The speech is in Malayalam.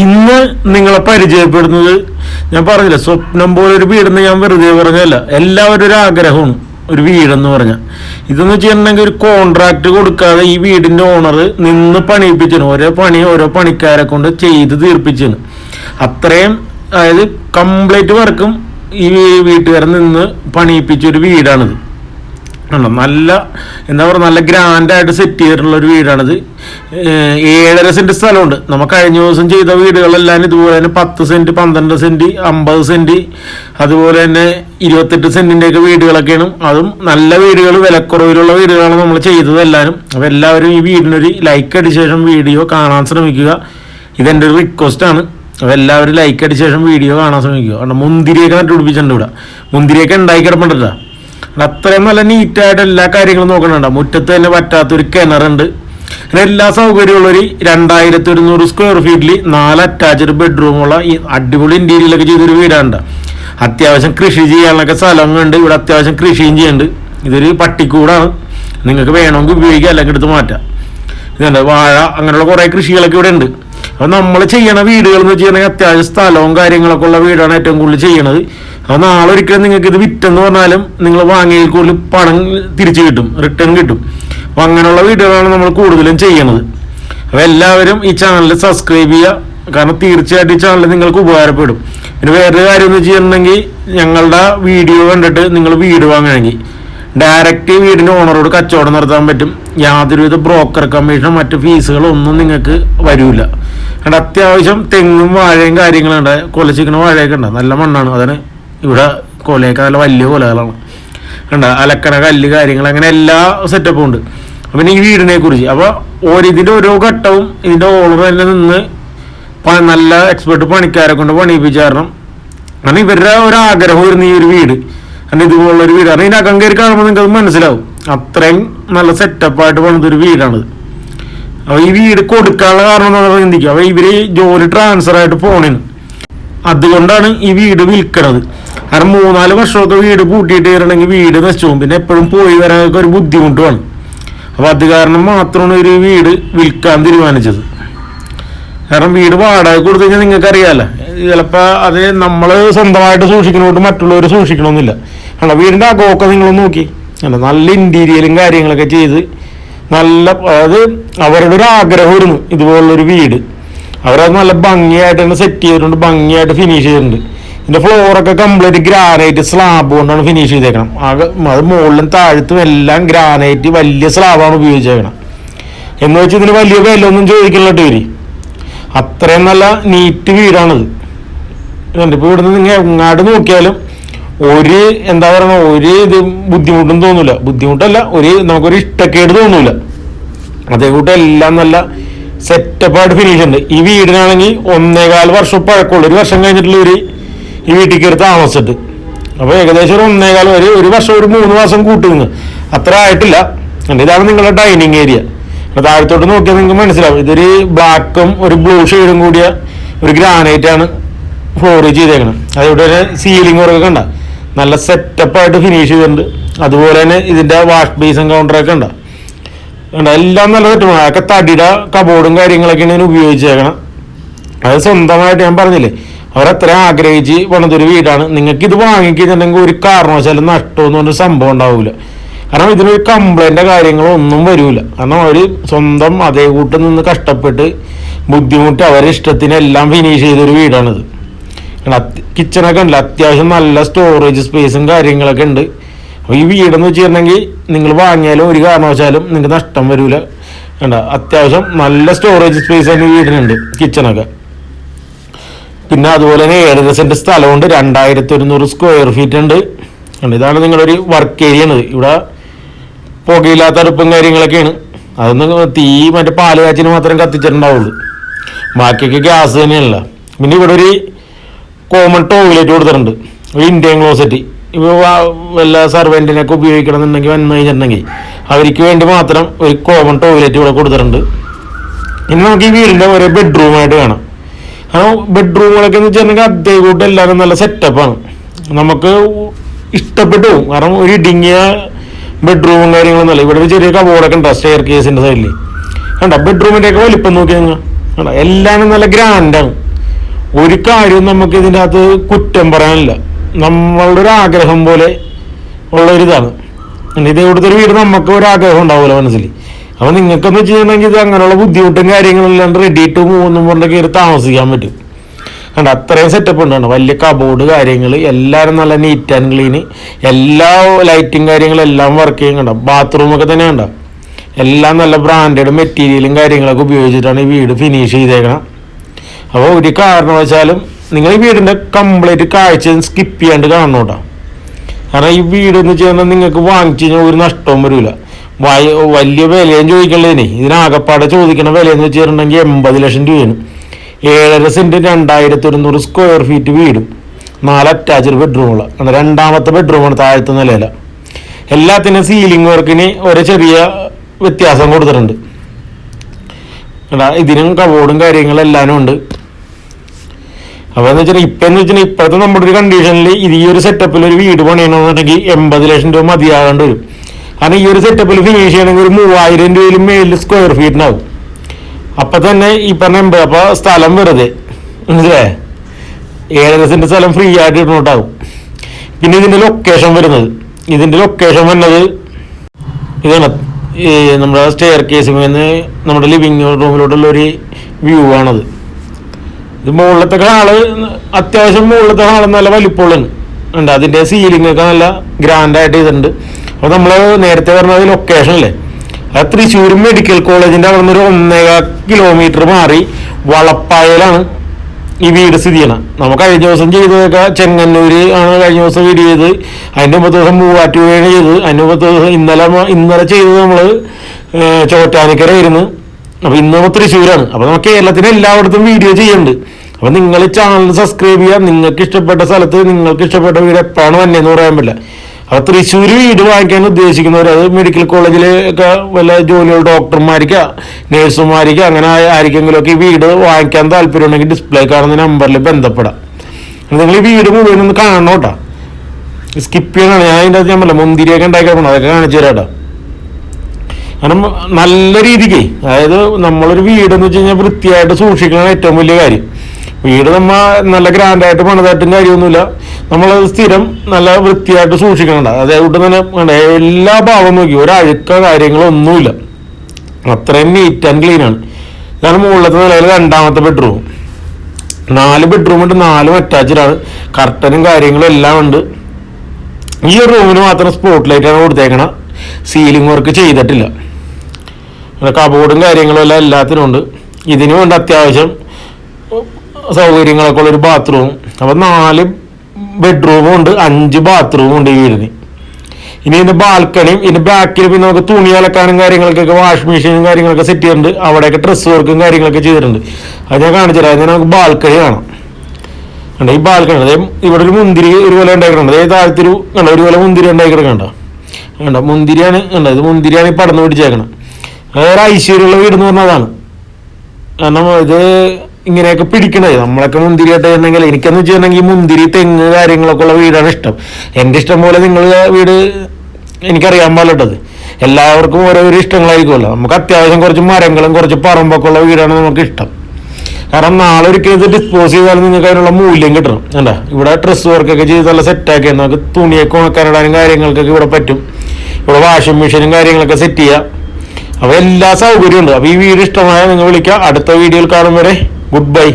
ഇന്ന് നിങ്ങളെ പരിചയപ്പെടുന്നത് ഞാൻ പറഞ്ഞില്ല സ്വപ്നം പോലെ ഒരു വീടെന്ന് ഞാൻ വെറുതെ പറഞ്ഞല്ല എല്ലാവരും ഒരു ആഗ്രഹമാണ് ഒരു വീടെന്ന് പറഞ്ഞ ഇതെന്ന് വെച്ചിട്ടുണ്ടെങ്കിൽ ഒരു കോൺട്രാക്ട് കൊടുക്കാതെ ഈ വീടിന്റെ ഓണർ നിന്ന് പണിയിപ്പിച്ചു ഓരോ പണി ഓരോ പണിക്കാരെ കൊണ്ട് ചെയ്ത് തീർപ്പിച്ചു അത്രയും അതായത് കംപ്ലീറ്റ് വർക്കും ഈ വീട്ടുകാരൻ നിന്ന് പണിയിപ്പിച്ച ഒരു വീടാണിത്. ആണോ നല്ല എന്താ പറയുക നല്ല ഗ്രാൻഡായിട്ട് സെറ്റ് ചെയ്തിട്ടുള്ള ഒരു വീടാണിത്. ഏഴര സെന്റ് സ്ഥലമുണ്ട്. നമ്മൾ കഴിഞ്ഞ ദിവസം ചെയ്ത വീടുകളെല്ലാം ഇതുപോലെ തന്നെ പത്ത് സെന്റ് പന്ത്രണ്ട് സെന്റ് അമ്പത് സെന്റ് അതുപോലെ തന്നെ ഇരുപത്തെട്ട് സെന്റിന്റെയൊക്കെ വീടുകളൊക്കെയാണ്. അതും നല്ല വീടുകൾ വിലക്കുറവിലുള്ള വീടുകളാണ് നമ്മൾ ചെയ്തത് എല്ലാവരും അപ്പോൾ എല്ലാവരും ഈ വീടിനൊരു ലൈക്ക് അടിച്ച ശേഷം വീഡിയോ കാണാൻ ശ്രമിക്കുക. ഇതെന്റെ ഒരു റിക്വസ്റ്റാണ് അപ്പോൾ എല്ലാവരും ലൈക്ക് അടിച്ച ശേഷം വീഡിയോ കാണാൻ ശ്രമിക്കുക. കാരണം മുന്തിരിയൊക്കെ നട്ടുപിടിപ്പിച്ചിട്ടുണ്ട് ഇവിടെ. മുന്തിരിയൊക്കെ ഉണ്ടായി കിടപ്പുണ്ടല്ലോ. അത്രയും നല്ല നീറ്റായിട്ട് എല്ലാ കാര്യങ്ങളും നോക്കണുണ്ട്? മുറ്റത്ത് തന്നെ പറ്റാത്തൊരു കിണറുണ്ട്. അങ്ങനെ എല്ലാ സൗകര്യമുള്ള ഒരു രണ്ടായിരത്തി ഒരുന്നൂറ് സ്ക്വയർ ഫീറ്റിൽ നാല് അറ്റാച്ച്ഡ് ബെഡ്റൂമുള്ള ഈ അടിപൊളി ഇന്റീരിയലൊക്കെ ചെയ്തൊരു വീടാണ്ട് അത്യാവശ്യം കൃഷി ചെയ്യാനൊക്കെ സ്ഥലങ്ങളുണ്ട്. ഇവിടെ അത്യാവശ്യം കൃഷിയും ചെയ്യുന്നുണ്ട്. ഇതൊരു പട്ടിക്കൂടാണ്. നിങ്ങൾക്ക് വേണമെങ്കിൽ ഉപയോഗിക്കാം അല്ലെങ്കിൽ എടുത്ത് മാറ്റാം. ഇതുണ്ട് വാഴ അങ്ങനെയുള്ള കുറേ കൃഷികളൊക്കെ ഇവിടെ ഉണ്ട്. അപ്പോൾ നമ്മൾ ചെയ്യണ വീടുകൾ എന്ന് വെച്ചിട്ടുണ്ടെങ്കിൽ അത്യാവശ്യം സ്ഥലവും കാര്യങ്ങളൊക്കെ ഉള്ള വീടാണ് ഏറ്റവും കൂടുതൽ ചെയ്യണത്. അപ്പൊ നാളെ ഒരിക്കലും നിങ്ങൾക്ക് ഇത് വിറ്റെന്ന് പറഞ്ഞാലും നിങ്ങൾ വാങ്ങിയതിൽ കൂടുതൽ പണം തിരിച്ചു കിട്ടും റിട്ടേൺ കിട്ടും. അപ്പൊ അങ്ങനെയുള്ള വീടുകളാണ് നമ്മൾ കൂടുതലും ചെയ്യണത്. അപ്പൊ എല്ലാവരും ഈ ചാനൽ സബ്സ്ക്രൈബ് ചെയ്യുക. കാരണം തീർച്ചയായിട്ടും ഈ ചാനൽ നിങ്ങൾക്ക് ഉപകാരപ്പെടും. പിന്നെ വേറൊരു കാര്യം എന്ന് വെച്ചിട്ടുണ്ടെങ്കിൽ ഞങ്ങളുടെ വീഡിയോ കണ്ടിട്ട് നിങ്ങൾ വീട് വാങ്ങണമെങ്കിൽ ഡയറക്റ്റ് വീടിന്റെ ഓണറോട് കച്ചവടം നടത്താൻ പറ്റും. യാതൊരുവിധ ബ്രോക്കർ കമ്മീഷനും മറ്റു ഫീസുകളൊന്നും നിങ്ങൾക്ക് വരില്ല കാരണം അത്യാവശ്യം തെങ്ങും വാഴയും കാര്യങ്ങളുണ്ട്. കൊലച്ചിക്കണ വാഴയൊക്കെ ഉണ്ട്. നല്ല മണ്ണാണ്. അതിന് ഇവിടെ കൊലയൊക്കെ നല്ല വലിയ കൊലകളാണ്. കണ്ട അലക്കണ കല്ല് കാര്യങ്ങൾ അങ്ങനെ എല്ലാ സെറ്റപ്പും ഉണ്ട്. അപ്പം ഈ വീടിനെ കുറിച്ച്. അപ്പോൾ ഓരോ ഇതിന്റെ ഓരോ ഘട്ടവും ഇതിന്റെ ഓണർ തന്നെ നിന്ന് നല്ല എക്സ്പെർട്ട് പണിക്കാരെ കൊണ്ട് പണിയിപ്പിച്ചു കാരണം ഇവരുടെ ഒരു ആഗ്രഹമായിരുന്നു ഈ ഒരു വീട്. കാരണം ഇതുപോലുള്ള ഒരു വീട് കാരണം ഇതിന്റെ അകം കയറി കാണുമ്പോൾ നിങ്ങൾക്ക് അത് മനസ്സിലാവും. അത്രയും നല്ല സെറ്റപ്പായിട്ട് പണിതൊരു വീടാണിത് അപ്പൊ ഈ വീട് കൊടുക്കാനുള്ള കാരണം എന്ന് പറഞ്ഞാൽ ചിന്തിക്കുക. അപ്പൊ ഇവർ ജോലി ട്രാൻസ്ഫർ ആയിട്ട് പോണേന്. അതുകൊണ്ടാണ് ഈ വീട് വിൽക്കണത്. കാരണം മൂന്നാൽ വർഷമൊക്കെ വീട് പൂട്ടിയിട്ട് കയറണമെങ്കിൽ വീട് നശിച്ചു പോകും. പിന്നെ എപ്പോഴും പോയി വരാനൊക്കെ ഒരു ബുദ്ധിമുട്ടുമാണ്. അപ്പൊ അത് കാരണം മാത്രമാണ് ഒരു വീട് വിൽക്കാൻ തീരുമാനിച്ചത്. കാരണം വീട് വാടക കൊടുത്തു കഴിഞ്ഞാൽ നിങ്ങൾക്കറിയാമല്ലോ ചിലപ്പോൾ അത് നമ്മൾ സ്വന്തമായിട്ട് സൂക്ഷിക്കണോട്ട് മറ്റുള്ളവർ സൂക്ഷിക്കണമെന്നില്ല കാരണം വീടിന്റെ അകമൊക്കെ നിങ്ങൾ നോക്കി. അല്ല നല്ല ഇന്റീരിയലും കാര്യങ്ങളൊക്കെ ചെയ്ത് നല്ല അതായത് അവരുടെ ഒരു ആഗ്രഹമായിരുന്നു ഇതുപോലുള്ളൊരു വീട്. അവരത് നല്ല ഭംഗിയായിട്ട് തന്നെ സെറ്റ് ചെയ്തിട്ടുണ്ട് ഭംഗിയായിട്ട് ഫിനിഷ് ചെയ്തിട്ടുണ്ട്. ഇതിന്റെ ഫ്ലോറൊക്കെ കംപ്ലീറ്റ് ഗ്രാനൈറ്റ് സ്ലാബ് കൊണ്ടാണ് ഫിനിഷ് ചെയ്തേക്കണം ആകെ അത് മുകളിലും താഴത്തും എല്ലാം ഗ്രാനൈറ്റ് വലിയ സ്ലാബാണ് ഉപയോഗിച്ചേക്കണം എന്ന് വെച്ച് ഇതിന് വലിയ വില ഒന്നും ചോദിക്കണില്ല ഇവർ. അത്രയും നല്ല നീറ്റ് വീടാണിത്. ഇപ്പോൾ ഇപ്പൊ ഇവിടുന്ന് നിങ്ങൾ എങ്ങാട് നോക്കിയാലും ഒരു എന്താ പറയണ ഒരു ഇത് ബുദ്ധിമുട്ടും തോന്നൂല. ബുദ്ധിമുട്ടല്ല ഒരു നമുക്കൊരു ഇഷ്ടക്കേട് തോന്നൂല. അതേ കൂട്ട് എല്ലാം നല്ല സെറ്റപ്പായിട്ട് ഫിനിഷ് ഉണ്ട്. ഈ വീടിനാണെങ്കിൽ ഒന്നേകാൽ വർഷം പഴക്കമുള്ള ഒരു വർഷം കഴിഞ്ഞിട്ടുള്ള ഒരു ഈ വീട്ടിൽ കയറി താമസിച്ചിട്ട് അപ്പോൾ ഏകദേശം ഒരു ഒന്നേകാൽ വരെ ഒരു വർഷം ഒരു മൂന്ന് മാസം കൂട്ടുന്നു. അത്ര ആയിട്ടില്ല. ഉണ്ട്. ഇതാണ് നിങ്ങളുടെ ഡൈനിങ് ഏരിയ അപ്പോൾ താഴത്തോട്ട് നോക്കിയാൽ നിങ്ങൾക്ക് മനസ്സിലാവും. ഇതൊരു ബ്ലാക്കും ഒരു ബ്ലൂ ഷെയ്ഡും കൂടിയ ഒരു ഗ്രാനൈറ്റ് ആണ് ഫ്ലോർ ചെയ്തേക്കണം തന്നെ സീലിംഗ് വർക്ക് കണ്ട. നല്ല സെറ്റപ്പായിട്ട് ഫിനിഷ് ചെയ്തിട്ടുണ്ട്. അതുപോലെ തന്നെ ഇതിന്റെ വാഷ് ബേസും കൗണ്ടറൊക്കെ ഉണ്ട്. കണ്ട? എല്ലാം നല്ല സെറ്റപ്പാണ് അതൊക്കെ തടിയുടെ കബോർഡും കാര്യങ്ങളൊക്കെയാണ് ഇതിന് ഉപയോഗിച്ചേക്കണം. അത് സ്വന്തമായിട്ട് ഞാൻ പറഞ്ഞില്ലേ? അവരത്ര ആഗ്രഹിച്ച് പണിതൊരു വീടാണ്. നിങ്ങൾക്ക് ഇത് വാങ്ങിക്കുന്നുണ്ടെങ്കിൽ ഒരു കാരണവശാലും നഷ്ടമെന്ന് പറഞ്ഞൊരു സംഭവം ഉണ്ടാവില്ല കാരണം ഇതിനൊരു കംപ്ലൈന്റോ കാര്യങ്ങളൊന്നും വരില്ല കാരണം അവർ സ്വന്തം അതേ കൂട്ട് നിന്ന് കഷ്ടപ്പെട്ട് ബുദ്ധിമുട്ട് അവരിഷ്ടത്തിനെല്ലാം ഫിനിഷ് ചെയ്തൊരു വീടാണിത്. കിച്ചണൊക്കെ ഉണ്ട് അത്യാവശ്യം നല്ല സ്റ്റോറേജ് സ്പേസും കാര്യങ്ങളൊക്കെ ഉണ്ട്. അപ്പോൾ ഈ വീടെന്ന് വെച്ചിട്ടുണ്ടെങ്കിൽ നിങ്ങൾ വാങ്ങിയാലും ഒരു കാരണവശാലും നിങ്ങൾക്ക് നഷ്ടം വരില്ല വേണ്ട അത്യാവശ്യം നല്ല സ്റ്റോറേജ് സ്പേസ് തന്നെ വീടിനുണ്ട് കിച്ചണൊക്കെ പിന്നെ അതുപോലെ തന്നെ ഏഴര സെന്റ് സ്ഥലമുണ്ട് രണ്ടായിരത്തി ഒരുന്നൂറ് സ്ക്വയർ ഫീറ്റ് ഉണ്ട് ഇതാണ് നിങ്ങളൊരു വർക്ക് ഏരിയ ആണ് ഇവിടെ പുകയില്ലാത്ത അടുപ്പും കാര്യങ്ങളൊക്കെയാണ്. അതൊന്നും തീ മറ്റേ പാൽ കാച്ചിന് മാത്രം കത്തിച്ചിട്ടുണ്ടാവുള്ളൂ. ബാക്കിയൊക്കെ ഗ്യാസ് തന്നെയല്ല പിന്നെ ഇവിടെ ഒരു കോമൺ ടോയ്ലറ്റ് കൊടുത്തിട്ടുണ്ട്. ഒരു ഇന്ത്യൻ ക്ലോസറ്റ് ഇപ്പോൾ വല്ല സർവന്റിനൊക്കെ ഉപയോഗിക്കണമെന്നുണ്ടെങ്കിൽ വന്നു കഴിഞ്ഞിട്ടുണ്ടെങ്കിൽ അവർക്ക് വേണ്ടി മാത്രം ഒരു കോമൺ ടോയ്ലറ്റ് ഇവിടെ കൊടുത്തിട്ടുണ്ട്. ഇനി നമുക്ക് ഈ വീടിന്റെ ഓരോ ബെഡ്റൂമായിട്ട് കാണാം. ആ ബെഡ്റൂമുകളൊക്കെ എന്ന് വെച്ചിട്ടുണ്ടെങ്കിൽ കൂട്ടം എല്ലാവരും നല്ല സെറ്റപ്പാണ് നമുക്ക് ഇഷ്ടപ്പെട്ടു കാരണം ഒരു ഇടുങ്ങിയ ബെഡ്റൂമും കാര്യങ്ങളൊന്നും അല്ല. ഇവിടെ ചെറിയ കബോർഡൊക്കെ ഉണ്ട്? സ്റ്റെയർ കേസിന്റെ സൈഡിൽ കണ്ട? ബെഡ്റൂമിന്റെയൊക്കെ വലിപ്പം നോക്കി നിങ്ങൾ കണ്ടോ? എല്ലാം നല്ല ഗ്രാൻഡാണ് ഒരു കാര്യവും നമുക്ക് ഇതിന്റെ അകത്ത് കുറ്റം പറയാനില്ല. നമ്മളുടെ ഒരു ആഗ്രഹം പോലെ ഉള്ള ഒരിതാണ് ഇത് ഇവിടുത്തെ ഒരു വീട് നമുക്ക് ഒരു ആഗ്രഹം ഉണ്ടാവുമല്ലോ മനസ്സിൽ. അപ്പൊ നിങ്ങൾക്കെന്ന് വെച്ചിട്ടുണ്ടെങ്കിൽ ഇത് അങ്ങനെയുള്ള ബുദ്ധിമുട്ടും കാര്യങ്ങളെല്ലാം റെഡി ടു മൂന്നും കൊണ്ട് കയറി താമസിക്കാൻ പറ്റും. കണ്ട? അത്രയും സെറ്റപ്പ് ഉണ്ടാണ് വലിയ കബോർഡ് കാര്യങ്ങൾ എല്ലാവരും നല്ല നീറ്റ് ആൻഡ് ക്ലീന് എല്ലാ ലൈറ്റും കാര്യങ്ങളും എല്ലാം വർക്ക് ചെയ്യും കണ്ടോ? ബാത്റൂമൊക്കെ തന്നെ കണ്ടോ? എല്ലാം നല്ല ബ്രാൻഡഡ് മെറ്റീരിയലും കാര്യങ്ങളൊക്കെ ഉപയോഗിച്ചിട്ടാണ് ഈ വീട് ഫിനിഷ് ചെയ്തേക്കണം. അപ്പോൾ ഒരു കാരണവശാലും നിങ്ങൾ ഈ വീടിന്റെ കംപ്ലീറ്റ് കാഴ്ച സ്കിപ്പ് ചെയ്യാണ്ട് കാണണം കേട്ടോ കാരണം ഈ വീട് എന്ന് വെച്ചാൽ നിങ്ങൾക്ക് വാങ്ങിച്ചു കഴിഞ്ഞാൽ ഒരു നഷ്ടവും വരില്ല വലിയ വിലയും ചോദിക്കണ്ടേനെ ഇതിനാകപ്പാടെ ചോദിക്കണ എന്ന് വെച്ചിട്ടുണ്ടെങ്കിൽ എൺപത് ലക്ഷം രൂപയാണ്. ഏഴര സെന്റ് രണ്ടായിരത്തി ഒരുന്നൂറ് സ്ക്വയർ ഫീറ്റ് വീടും. നാല് അറ്റാച്ച്ഡ് ബെഡ്റൂമുള്ള രണ്ടാമത്തെ ബെഡ്റൂമാണ് താഴത്തെ നിലയില. എല്ലാത്തിനും സീലിംഗ് വർക്കിന് ഒരു ചെറിയ വ്യത്യാസം കൊടുത്തിട്ടുണ്ട്. ഇതിനും കബോർഡും കാര്യങ്ങളും എല്ലാവരും ഉണ്ട്. അപ്പൊ എന്ന് വെച്ചാൽ ഇപ്പൊ എന്ന് വെച്ചാൽ ഇപ്പോഴത്തെ നമ്മുടെ ഒരു കണ്ടീഷനിൽ ഇത് ഈ ഒരു സെറ്റപ്പിൽ ഒരു വീട് പണിയണമെന്നുണ്ടെങ്കിൽ എൺപത് ലക്ഷം രൂപ മതിയാകേണ്ടി വരും. കാരണം ഈ ഒരു സെറ്റപ്പിൽ ഫിനിഷ് ചെയ്യണമെങ്കിൽ ഒരു മൂവായിരം രൂപയിലും മേലിൽ സ്ക്വയർ ഫീറ്റിനാവും അപ്പൊ തന്നെ ഈ പറഞ്ഞ എൺപത് അപ്പൊ സ്ഥലം വെറുതെ മനസ്സിലേ ഏഴര സെന്റ് സ്ഥലം ഫ്രീ ആയിട്ട് ഇടണോട്ടാവും പിന്നെ ഇതിന്റെ ലൊക്കേഷൻ വരുന്നത്. ഇതിന്റെ ലൊക്കേഷൻ വരുന്നത് ഇതാണ്. ഈ നമ്മുടെ സ്റ്റെയർ കേസിൽ നിന്ന് നമ്മുടെ ലിവിങ് റൂമിലോട്ടുള്ള ഒരു വ്യൂ ആണത്. ഇത് മുകളിലത്തെ ഹാൾ അത്യാവശ്യം മുകളിലത്തെ ഹാൾ നല്ല വലിപ്പമുള്ളതാണ്. ഉണ്ട് അതിന്റെ സീലിംഗ് ഒക്കെ നല്ല ഗ്രാൻഡ് ആയിട്ട് ചെയ്തിട്ടുണ്ട്. അപ്പൊ നമ്മൾ നേരത്തെ പറഞ്ഞത് ലൊക്കേഷൻ അല്ലേ? അത് തൃശ്ശൂർ മെഡിക്കൽ കോളേജിന്റെ അവിടെ നിന്ന് ഒരു ഒന്നേകാ കിലോമീറ്റർ മാറി വളപ്പായലാണ് ഈ വീട് സ്ഥിതി ചെയ്യണം. നമ്മൾ കഴിഞ്ഞ ദിവസം ചെയ്തതൊക്കെ ചെങ്ങന്നൂര് ആണ് കഴിഞ്ഞ ദിവസം വീട് ചെയ്ത് അതിന്റെ മുമ്പത്തെ ദിവസം മൂവാറ്റുപുഴയാണ് ചെയ്ത് അതിന്റെ മുമ്പത്തെ ദിവസം ഇന്നലെ ഇന്നലെ ചെയ്തത് നമ്മൾ ചോറ്റാനിക്കര ചോറ്റാനിക്കരയായിരുന്നു അപ്പൊ ഇന്ന് നമ്മൾ തൃശ്ശൂരാണ് അപ്പൊ നമുക്ക് കേരളത്തിന് എല്ലായിടത്തും വീഡിയോ ചെയ്യുന്നുണ്ട്. അപ്പൊ നിങ്ങൾ ചാനൽ സബ്സ്ക്രൈബ് ചെയ്യുക. നിങ്ങൾക്ക് ഇഷ്ടപ്പെട്ട സ്ഥലത്ത് നിങ്ങൾക്ക് ഇഷ്ടപ്പെട്ട വീട് എപ്പോഴാണ് വന്നതെന്ന് പറയാൻ പറ്റില്ല. അപ്പൊ തൃശ്ശൂർ വീട് വാങ്ങിക്കാൻ ഉദ്ദേശിക്കുന്നവർ അത് മെഡിക്കൽ കോളേജിൽ ഒക്കെ വല്ല ജോലിയുള്ള ഡോക്ടർമാർക്ക് നേഴ്സുമാർക്ക് അങ്ങനെ ആർക്കെങ്കിലുമൊക്കെ ഈ വീട് വാങ്ങിക്കാൻ താല്പര്യം ഉണ്ടെങ്കിൽ ഡിസ്പ്ലേ കാണുന്ന നമ്പറിൽ ബന്ധപ്പെടാം. നിങ്ങൾ ഈ വീട് മുഴുവൻ ഒന്ന് കാണണം കേട്ടോ. സ്കിപ്പ് ചെയ്യണം. ഞാൻ അതിന്റെ അകത്ത് ഞാൻ മുന്തിരിയൊക്കെ ഉണ്ടാക്കി അതൊക്കെ കാണിച്ചു തരാം കേട്ടോ. കാരണം നല്ല രീതിക്ക് അതായത് നമ്മളൊരു വീട് എന്ന് വെച്ച് കഴിഞ്ഞാൽ വൃത്തിയായിട്ട് സൂക്ഷിക്കണം ഏറ്റവും വലിയ കാര്യം. വീട് നമ്മ നല്ല ഗ്രാൻഡായിട്ട് പണിതായിട്ടും കാര്യമൊന്നുമില്ല. നമ്മൾ സ്ഥിരം നല്ല വൃത്തിയായിട്ട് സൂക്ഷിക്കണ്ട അതേകൊണ്ട് തന്നെ എല്ലാ ഭാവം നോക്കി ഒരഴുക്ക കാര്യങ്ങളൊന്നുമില്ല അത്രയും നീറ്റ് ആൻഡ് ക്ലീൻ ആണ്. ഇതാണ് മുകളിലത്തെ നിലയിൽ രണ്ടാമത്തെ ബെഡ്റൂം നാല് ബെഡ്റൂം ഉണ്ട് നാലും അറ്റാച്ച്ഡാണ് കർട്ടനും കാര്യങ്ങളും എല്ലാം ഉണ്ട്. ഈ റൂമിന് മാത്രം സ്പോട്ട് ലൈറ്റ് ആണ് കൊടുത്തേക്കണ. സീലിംഗ് വർക്ക് ചെയ്തിട്ടില്ല. പിന്നെ കബോർഡും കാര്യങ്ങളും എല്ലാം എല്ലാത്തിനും ഉണ്ട്. ഇതിനു വേണ്ട അത്യാവശ്യം സൗകര്യങ്ങളൊക്കെ ഉള്ള ഒരു ബാത്റൂം അപ്പം നാല് ബെഡ്റൂമും ഉണ്ട് അഞ്ച് ബാത്റൂമും ഉണ്ട് ഈ വീടിന്. ഇനി ഇതിന്റെ ബാൽക്കണിയും ഇതിന്റെ ബാക്കിൽ പിന്നെ നമുക്ക് തുണി അലക്കാനും കാര്യങ്ങൾക്കൊക്കെ വാഷിംഗ് മെഷീനും കാര്യങ്ങളൊക്കെ സെറ്റ് ചെയ്തിട്ടുണ്ട്. അവിടെയൊക്കെ ഡ്രസ്സ് വർക്കും കാര്യങ്ങളൊക്കെ ചെയ്തിട്ടുണ്ട്. അത് ഞാൻ കാണിച്ചു തരാം. നമുക്ക് ബാൽക്കണി കാണാം. കണ്ടോ? ഈ ബാൽക്കണി അതേ ഇവിടെ ഒരു മുന്തിരി ഒരു പോലെ ഉണ്ടാക്കിയിട്ടുണ്ട് അതായത് താഴത്തൊരു കണ്ടോ? ഒരു പോലെ മുന്തിരി ഉണ്ടാക്കിയിട്ട് കണ്ടോ? കണ്ടോ മുന്തിരിയാണ് കണ്ടോ? ഇത് മുന്തിരിയാണ് ഈ പടന്ന് പിടിച്ചേക്കണം അതൊരു ഐശ്വര്യമുള്ള വീട് എന്ന് പറഞ്ഞതാണ് കാരണം ഇത് ഇങ്ങനെയൊക്കെ പിടിക്കണേ. നമ്മളൊക്കെ മുന്തിരി ആയിട്ടുണ്ടെങ്കിൽ എനിക്കെന്ന് വെച്ചിട്ടുണ്ടെങ്കിൽ മുന്തിരി തെങ്ങ് കാര്യങ്ങളൊക്കെ ഉള്ള വീടാണ് ഇഷ്ടം. എന്റെ ഇഷ്ടം പോലെ നിങ്ങളുടെ വീട് എനിക്കറിയാൻ പാടില്ലട്ടത് എല്ലാവർക്കും ഓരോരോ ഇഷ്ടങ്ങളായിരിക്കുമല്ലോ. നമുക്ക് അത്യാവശ്യം കുറച്ച് മരങ്ങളും കുറച്ച് പറമ്പൊക്കെ ഉള്ള വീടാണ് നമുക്ക് ഇഷ്ടം. കാരണം നാളെ ഒരിക്കലും ഇത് ഡിസ്പോസ് ചെയ്താൽ നിങ്ങൾക്ക് അതിനുള്ള മൂല്യം കിട്ടണം. എന്താ ഇവിടെ ഡ്രസ്സ് വർക്കൊക്കെ ചെയ്ത് നല്ല സെറ്റാക്കി നമുക്ക് തുണിയൊക്കെ ഉണക്കാനിടാനും കാര്യങ്ങൾക്കൊക്കെ ഇവിടെ പറ്റും. ഇവിടെ വാഷിംഗ് മെഷീനും കാര്യങ്ങളൊക്കെ സെറ്റ് ചെയ്യാം. അപ്പോൾ എല്ലാ സൗകര്യവും ഉണ്ട്. അപ്പോൾ ഈ വീഡിയോ ഇഷ്ടമായ നിങ്ങൾ വിളിക്കുക. അടുത്ത വീഡിയോയിൽ കാണും വരെ. Good bye